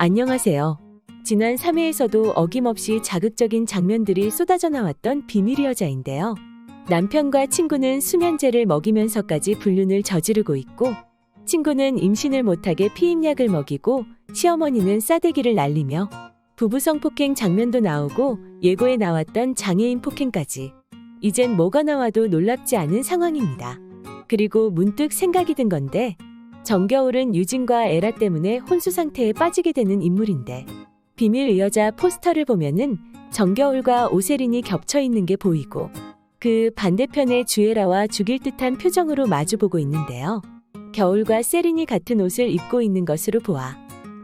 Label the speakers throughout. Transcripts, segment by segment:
Speaker 1: 안녕하세요. 지난 3회에서도 어김없이 자극적인 장면들이 쏟아져 나왔던 비밀 여자인데요. 남편과 친구는 수면제를 먹이면서까지 불륜을 저지르고 있고, 친구는 임신을 못하게 피임약을 먹이고, 시어머니는 싸대기를 날리며, 부부 성 폭행 장면도 나오고, 예고에 나왔던 장애인 폭행까지. 이젠 뭐가 나와도 놀랍지 않은 상황입니다. 그리고 문득 생각이 든 건데, 정겨울은 유진과 에라 때문에 혼수 상태에 빠지게 되는 인물인데 비밀 의여자 포스터를 보면은 정겨울과 오세린이 겹쳐 있는 게 보이고 그 반대편에 주애라와 죽일 듯한 표정으로 마주보고 있는데요. 겨울과 세린이 같은 옷을 입고 있는 것으로 보아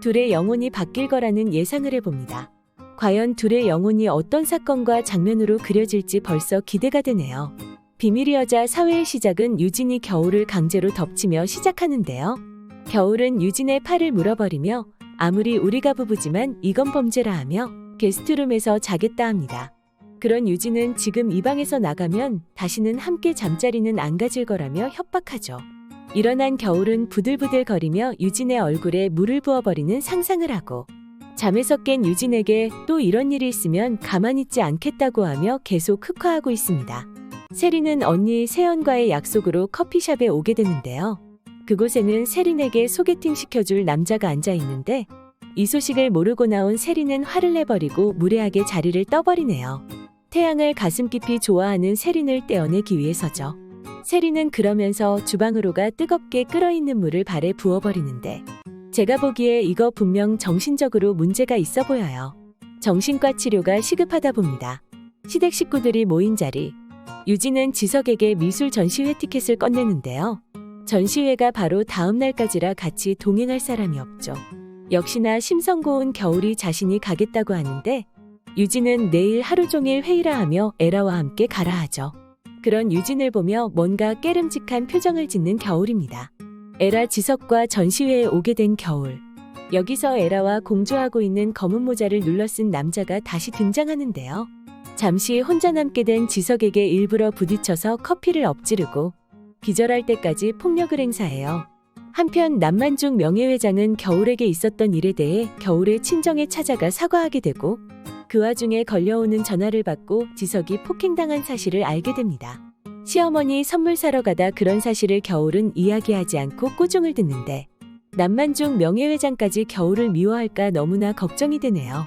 Speaker 1: 둘의 영혼이 바뀔 거라는 예상을 해봅니다. 과연 둘의 영혼이 어떤 사건과 장면으로 그려질지 벌써 기대가 되네요. 비밀 여자 사회의 시작은 유진이 겨울을 강제로 덮치며 시작하는데요. 겨울은 유진의 팔을 물어버리며 아무리 우리가 부부지만 이건 범죄라 하며 게스트룸에서 자겠다 합니다. 그런 유진은 지금 이 방에서 나가면 다시는 함께 잠자리는 안 가질 거라며 협박하죠. 일어난 겨울은 부들부들 거리며 유진의 얼굴에 물을 부어버리는 상상을 하고 잠에서 깬 유진에게 또 이런 일이 있으면 가만히 있지 않겠다고 하며 계속 흑화하고 있습니다. 세린은 언니 세연과의 약속으로 커피숍에 오게 되는데요. 그곳에는 세린에게 소개팅 시켜줄 남자가 앉아 있는데 이 소식을 모르고 나온 세린은 화를 내버리고 무례하게 자리를 떠버리네요. 태양을 가슴 깊이 좋아하는 세린을 떼어내기 위해서죠. 세린은 그러면서 주방으로 가 뜨겁게 끓어있는 물을 발에 부어버리는데 제가 보기에 이거 분명 정신적으로 문제가 있어 보여요. 정신과 치료가 시급하다 봅니다. 시댁 식구들이 모인 자리, 유진은 지석에게 미술 전시회 티켓을 꺼내는데요. 전시회가 바로 다음 날까지라 같이 동행할 사람이 없죠. 역시나 심성고운 겨울이 자신이 가겠다고 하는데 유진은 내일 하루 종일 회의라 하며 에라와 함께 가라 하죠. 그런 유진을 보며 뭔가 깨름직한 표정을 짓는 겨울입니다. 에라 지석과 전시회에 오게 된 겨울. 여기서 에라와 공주하고 있는 검은 모자를 눌러 쓴 남자가 다시 등장하는데요. 잠시 혼자 남게 된 지석에게 일부러 부딪혀서 커피를 엎지르고 기절할 때까지 폭력을 행사해요. 한편 남만중 명예회장은 겨울에게 있었던 일에 대해 겨울의 친정에 찾아가 사과하게 되고 그 와중에 걸려오는 전화를 받고 지석이 폭행당한 사실을 알게 됩니다. 시어머니 선물 사러 가다 그런 사실을 겨울은 이야기하지 않고 꾸중을 듣는데 남만중 명예회장까지 겨울을 미워할까 너무나 걱정이 되네요.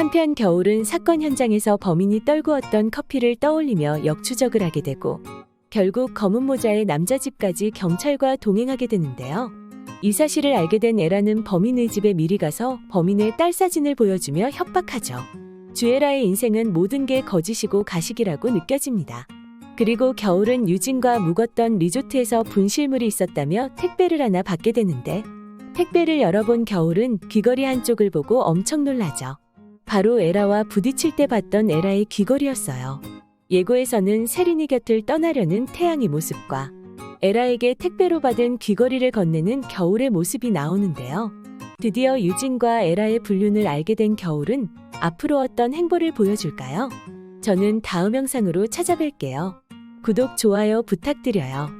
Speaker 1: 한편 겨울은 사건 현장에서 범인이 떨구었던 커피를 떠올리며 역추적을 하게 되고 결국 검은 모자의 남자 집까지 경찰과 동행하게 되는데요. 이 사실을 알게 된 에라는 범인의 집에 미리 가서 범인의 딸 사진을 보여주며 협박하죠. 주애라의 인생은 모든 게 거짓이고 가식이라고 느껴집니다. 그리고 겨울은 유진과 묵었던 리조트에서 분실물이 있었다며 택배를 하나 받게 되는데 택배를 열어본 겨울은 귀걸이 한쪽을 보고 엄청 놀라죠. 바로 에라와 부딪힐 때 봤던 에라의 귀걸이였어요. 예고에서는 세린이 곁을 떠나려는 태양의 모습과 에라에게 택배로 받은 귀걸이를 건네는 겨울의 모습이 나오는데요. 드디어 유진과 에라의 불륜을 알게 된 겨울은 앞으로 어떤 행보를 보여줄까요? 저는 다음 영상으로 찾아뵐게요. 구독, 좋아요 부탁드려요.